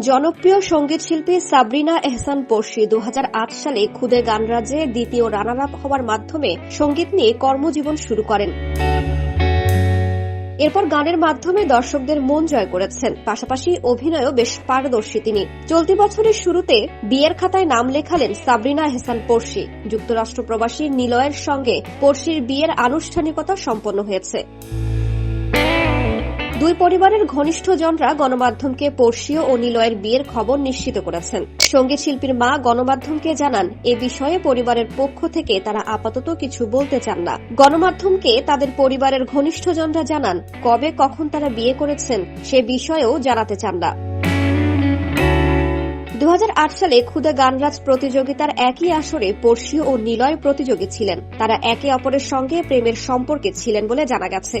জনপ্রিয় সংগীত শিল্পী সাবরিনা এহসান পড়শি দু হাজার আট সালে খুদে গান রাজ্যে দ্বিতীয় রানার আপ হওয়ার মাধ্যমে সংগীত নিয়ে কর্মজীবন শুরু করেন। এরপর গানের মাধ্যমে দর্শকদের মন জয় করেছেন। পাশাপাশি অভিনয়ও বেশ পারদর্শী তিনি। চলতি বছরের শুরুতে বিয়ের খাতায় নাম লেখালেন সাবরিনা এহসান পড়শি। যুক্তরাষ্ট্র প্রবাসী নিলয়ের সঙ্গে পড়শির বিয়ের আনুষ্ঠানিকতা সম্পন্ন হয়েছে। দুই পরিবারের ঘনিষ্ঠজনরা গণমাধ্যমকে পড়শীয় ও নিলয়ের বিয়ের খবর নিশ্চিত করেছেন। সংগীত শিল্পীর মা গণমাধ্যমকে জানান, এ বিষয়ে পরিবারের পক্ষ থেকে তারা আপাতত কিছু বলতে চান না। গণমাধ্যমকে তাদের পরিবারের ঘনিষ্ঠজনরা জানান, কবে কখন তারা বিয়ে করেছেন সে বিষয়েও জানাতে চান না। দু হাজার আট সালে ক্ষুদে গানরাজ প্রতিযোগিতার একই আসরে পড়শী ও নিলয় প্রতিযোগী ছিলেন। তারা একে অপরের সঙ্গে প্রেমের সম্পর্কে ছিলেন বলে জানা গেছে।